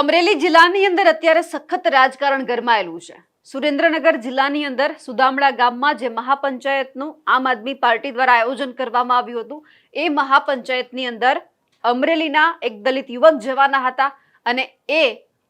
અમરેલી જિલ્લાની અંદર અત્યારે સખત રાજકારણ ગરમાયેલું છે. સુરેન્દ્રનગર જિલ્લાની અંદર સુદામડા ગામમાં જે મહાપંચાયતનું આમ આદમી પાર્ટી દ્વારા આયોજન કરવામાં આવ્યું હતું, એ મહાપંચાયતની અંદર અમરેલીના એક દલિત યુવક જવાના હતા અને એ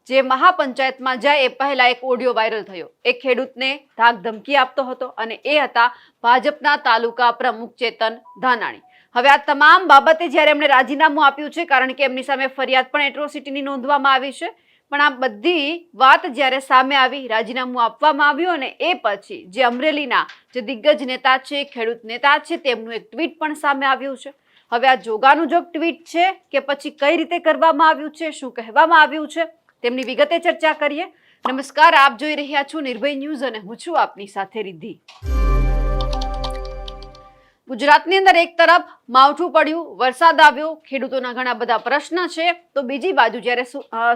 જે મહાપંચાયતમાં જાય એ પહેલા એક ઓડિયો વાયરલ થયો. એ ખેડૂતને ધાક ધમકી આપતો હતો અને એ હતા ભાજપના તાલુકા પ્રમુખ ચેતન ધાનાણી. હવે આ તમામ બાબતે જ્યારે એમણે રાજીનામું આપ્યું છે, કારણ કે એમની સામે ફરિયાદ પણ એટ્રોસિટીની નોંધવામાં આવી છે, પણ આ બધી વાત જ્યારે સામે આવી, રાજીનામું આપવામાં આવ્યું અને એ પછી જે અમરેલીના જે દિગ્ગજ નેતા છે, ખેડૂત નેતા છે, તેમનું એક ટ્વીટ પણ સામે આવ્યું છે. હવે આ જોગાનું જોગ ટ્વીટ છે કે પછી કઈ રીતે કરવામાં આવ્યું છે, શું કહેવામાં આવ્યું છે તેમની વિગતે ચર્ચા કરીએ. નમસ્કાર, આપ જોઈ રહ્યા છો નિર્ભય ન્યૂઝ અને હું છું આપની સાથે રિદ્ધિ. ગુજરાતની અંદર એક તરફ માવઠું પડ્યું, વરસાદ આવ્યો, ખેડૂતોના ઘણા બધા પ્રશ્ન છે. તો બીજી બાજુ જ્યારે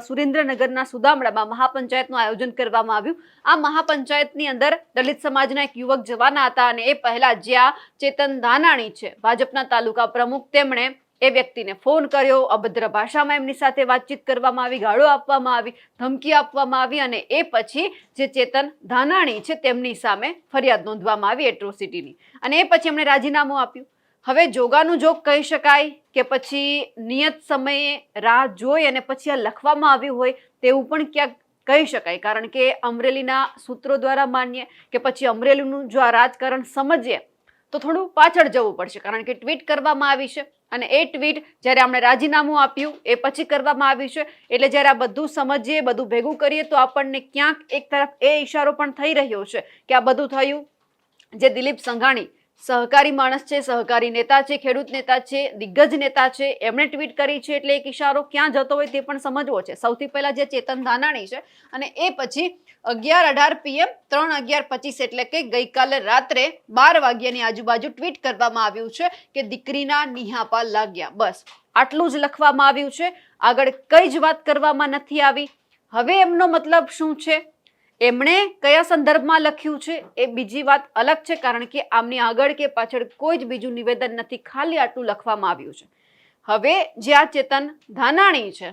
સુરેન્દ્રનગરના સુદામડામાં મહાપંચાયતનું આયોજન કરવામાં આવ્યું, આ મહાપંચાયતની અંદર દલિત સમાજના એક યુવક જવાના હતા અને એ પહેલા જ્યાં ચેતન ધાનાણી છે. ભાજપના તાલુકા પ્રમુખ તેમણે એ વ્યક્તિને ફોન કર્યો, અભદ્ર ભાષામાં એમની સાથે વાતચીત કરવામાં આવી, ગાળો આપવામાં આવી, ધમકી આપવામાં આવી અને એ પછી જે ચેતન ધાનાણી છે તેમની સામે ફરિયાદ નોંધવામાં આવી એટ્રોસિટીની. અને એ પછી એમણે રાજીનામું આપ્યું. હવે જોગાનું જોગ કહી શકાય કે પછી નિયત સમયે રાહ જોઈ અને પછી આ લખવામાં આવ્યું હોય તેવું પણ ક્યાંક કહી શકાય. કારણ કે અમરેલીના સૂત્રો દ્વારા માનીએ કે પછી અમરેલીનું જો આ રાજકારણ સમજીએ તો થોડું પાછળ જવું પડશે. કારણ કે ટ્વીટ કરવામાં આવી છે અને એ ટ્વીટ જ્યારે આપણે રાજીનામું આપ્યું, એ પછી કરવામાં આવ્યું છે. એટલે જ્યારે આ બધું સમજીએ, બધું ભેગું કરીએ, તો આપણને ક્યાંક એક તરફ એ ઈશારો પણ થઈ રહ્યો છે કે આ બધું થયું. જે દિલીપ સંઘાણી સહકારી માણસ છે, સહકારી નેતા છે, ખેડૂત નેતા છે, દિગ્ગજ નેતા છે. એમણે ટ્વીટ કરી છે એટલે એક ઇશારો ક્યાં જતો હોય તે પણ સમજવો છે. સૌથી પહેલા જે ચેતન ધાનાણી છે અને એ પછી અગિયાર અઢાર પીએમ ત્રણ અગિયાર પચીસ એટલે કે ગઈકાલે રાત્રે બાર વાગ્યાની આજુબાજુ ટ્વીટ કરવામાં આવ્યું છે કે દીકરીના નિહાપા લાગ્યા. બસ, આટલું જ લખવામાં આવ્યું છે. આગળ કઈ જ વાત કરવામાં નથી આવી. હવે એમનો મતલબ શું છે? એમણે કયા સંદર્ભમાં લખ્યું છે એ બીજી વાત અલગ છે, કારણ કે આમની આગળ કે પાછળ કોઈ જ બીજું નિવેદન નથી, ખાલી આટલું લખવામાં આવ્યું છે. હવે જે ચેતન ધાનાણી છે,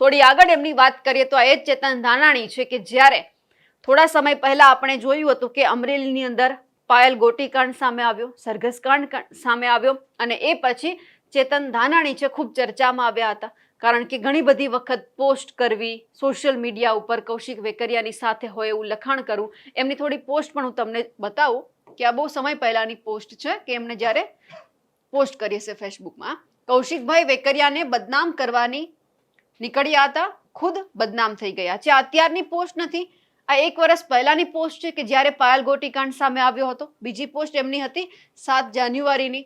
થોડી આગળ એમની વાત કરીએ તો એ જ ચેતન ધાનાણી છે કે જ્યારે થોડા સમય પહેલા આપણે જોયું હતું કે અમરેલીની અંદર પાયલ ગોટીકાંડ સામે આવ્યો સરઘસકાંડ સામે આવ્યો અને એ પછી ચેતન ધાનાણી છે, ખૂબ ચર્ચામાં આવ્યા હતા. કારણ કે ઘણી બધી વખત પોસ્ટ કરવી, સોશિયલ મીડિયા ઉપર કૌશિક વેકરિયાની સાથે હોય એવું લખાણ કરવું, એમની થોડી પોસ્ટ પણ હું તમને બતાવું કે આ બહુ સમય પહેલાની પોસ્ટ છે કે એમણે જ્યારે પોસ્ટ કરી હશે ફેસબુકમાં. કૌશિકભાઈ વેકરિયાને બદનામ કરવાની નીકળ્યા હતા, ખુદ બદનામ થઈ ગયા છે. અત્યારની પોસ્ટ નથી, આ એક વર્ષ પહેલાની પોસ્ટ છે કે જ્યારે પાયલ ગોટીકાંડ સામે આવ્યો હતો. બીજી પોસ્ટ એમની હતી સાત જાન્યુઆરીની.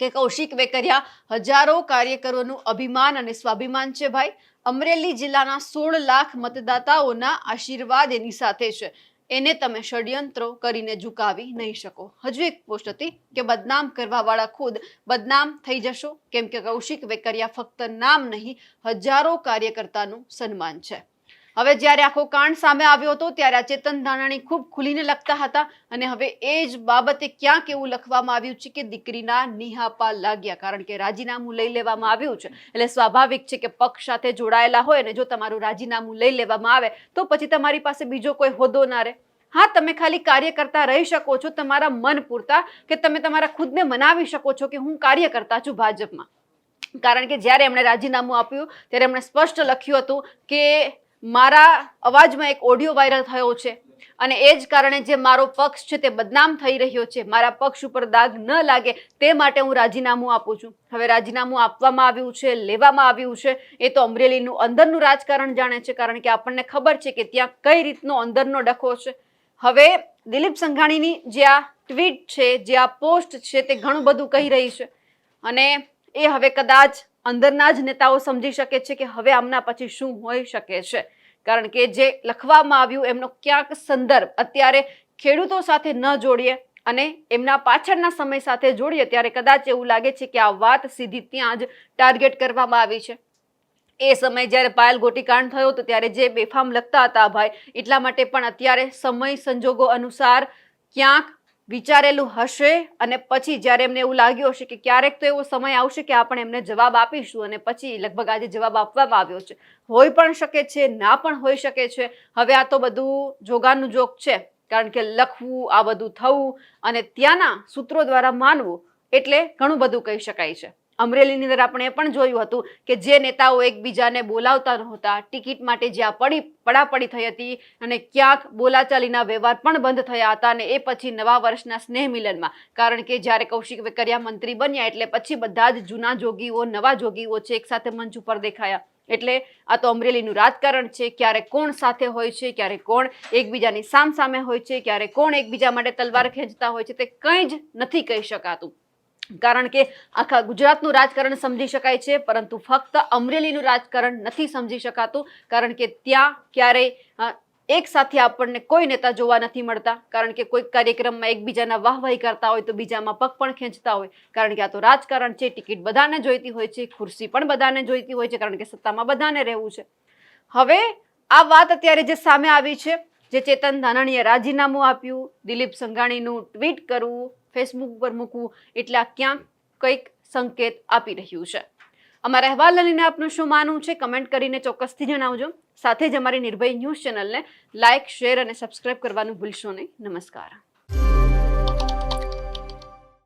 કે કૌશિક વેકરિયા હજારો કાર્યકરોનું અભિમાન અને સ્વાભિમાન છે ભાઈ. અમરેલી જિલ્લાના સોળ લાખ મતદાતાઓના આશીર્વાદ એની સાથે છે. એને તમે ષડયંત્રો કરીને ઝુકાવી નહીં શકો. હજુ એક પોસ્ટ હતી કે બદનામ કરવાવાળા ખુદ બદનામ થઈ જશો. કેમ કે કૌશિક વેકરિયા ફક્ત નામ નહીં, હજારો કાર્યકર્તાનું સન્માન છે. હવે જ્યારે આખો કાંડ સામે આવ્યો હતો, ત્યારે આ ચેતન ધાનાણી ખૂબ ખુલીને લખતા હતા અને હવે એ જ બાબતે ક્યાંક એવું લખવામાં આવ્યું છે કે દીકરીના નિહાપા લાગ્યા. કારણ કે રાજીનામું લઈ લેવામાં આવ્યું છે. એટલે સ્વાભાવિક છે કે પક્ષ સાથે જોડાયેલા હોય અને જો તમારું રાજીનામું લઈ લેવામાં આવે, તો પછી તમારી પાસે બીજો કોઈ હોદ્દો ના રહે. હા, તમે ખાલી કાર્ય કરતા રહી શકો છો, તમારા મન પૂરતા કે તમે તમારા ખુદને મનાવી શકો છો કે હું કાર્ય કરતા છું ભાજપમાં. કારણ કે જ્યારે એમણે રાજીનામું આપ્યું, ત્યારે એમણે સ્પષ્ટ લખ્યું હતું કે મારા અવાજમાં એક ઓડિયો વાયરલ થયો છે અને એ જ કારણે જે મારો પક્ષ છે તે બદનામ થઈ રહ્યો છે, મારા પક્ષ ઉપર દાગ ન લાગે તે માટે હું રાજીનામું આપું છું. હવે રાજીનામું આપવામાં આવ્યું છે, લેવામાં આવ્યું છે, એ તો અમરેલીનું અંદરનું રાજકારણ જાણે છે, કારણ કે આપણને ખબર છે કે ત્યાં કઈ રીતનો અંદરનો ડખો છે. હવે દિલીપ સંઘાણીની જે આ ટ્વીટ છે, જે આ પોસ્ટ છે તે ઘણું બધું કહી રહી છે. અને એ હવે કદાચ અંદરના જ નેતાઓ સમજી શકે છે કે હવે આમના પછી શું હોઈ શકે છે. કારણ કે જે લખવામાં આવ્યું, એમનો ક્યાંક સંદર્ભ અત્યારે ખેડૂતો સાથે ન જોડીએ અને એમના પાછળના સમય સાથે જોડીએ, ત્યારે કદાચ એવું લાગે છે કે આ વાત સીધી ત્યાં જ ટાર્ગેટ કરવામાં આવી છે. એ સમય જ્યારે પાયલ ગોટીકાંડ થયો, તો ત્યારે જે બેફામ લખતા હતા, ભાઈ, એટલા માટે પણ અત્યારે સમય સંજોગો અનુસાર ક્યાંક વિચારેલું હશે અને પછી જ્યારે એમને એવું લાગ્યું હશે કે ક્યારેક તો એવો સમય આવશે કે આપણે એમને જવાબ આપીશું અને પછી લગભગ આજે જવાબ આપવામાં આવ્યો છે. હોઈ પણ શકે છે, ના પણ હોઈ શકે છે. હવે આ તો બધું જોગાનું જોગ છે, કારણ કે લખવું, આ બધું થવું અને ત્યાંના સૂત્રો દ્વારા માનવું એટલે ઘણું બધું કહી શકાય છે. અમરેલીની અંદર આપણે પણ જોયું હતું કે જે નેતાઓ એકબીજાને બોલાવતા નહોતા, ટિકિટ માટે જ્યાં પડી, પડાપડી થઈ હતી અને ક્યાંક બોલાચાલીના વ્યવહાર પણ બંધ થયા હતા અને એ પછી નવા વર્ષના સ્નેહ મિલનમાં. કારણ કે જ્યારે કૌશિક વેકરિયા મંત્રી બન્યા એટલે પછી બધા જ જૂના જોગીઓ, નવા જોગીઓ છે એકસાથે મંચ ઉપર દેખાયા. એટલે આ તો અમરેલીનું રાજકારણ છે, ક્યારે કોણ સાથે હોય છે, ક્યારે કોણ એકબીજાની સામ સામે હોય છે, ક્યારે કોણ એકબીજા માટે તલવાર ખેંચતા હોય છે તે કંઈ જ નથી કહી શકાતું. કારણ કે આખા ગુજરાતનું રાજકારણ સમજી શકાય છે, પરંતુ ફક્ત અમરેલીનું રાજકારણ નથી સમજી શકાતું, કારણ કે ત્યાં ક્યારેય એક સાથે આપણને કોઈ નેતા જોવા નથી મળતા, કારણ કે કોઈક કાર્યક્રમમાં એકબીજાના વાહવાહી કરતા હોય તો બીજામાં પગ પણ ખેંચતા હોય, કારણ કે આ તો રાજકારણ છે, ટિકિટ બધાને જોઈતી હોય છે, ખુરશી પણ બધાને જોઈતી હોય છે, કારણ કે સત્તામાં બધાને રહેવું છે. હવે આ વાત અત્યારે જે સામે આવી છે, જે ચેતન ધાનાણીએ રાજીનામું આપ્યું, દિલીપ સંઘાણીનું ટ્વીટ કરવું ફેસબુક પર મૂકવું એટલે આ ક્યાંક કંઈક સંકેત આપી રહ્યું છે. અમારા અહેવાલ લઈને આપનું શું માનવું છે કમેન્ટ કરીને ચોક્કસથી જણાવજો. સાથે જ અમારી નિર્ભય ન્યૂઝ ચેનલને લાઇક શેર અને સબસ્ક્રાઇબ કરવાનું ભૂલશો નહીં. નમસ્કાર.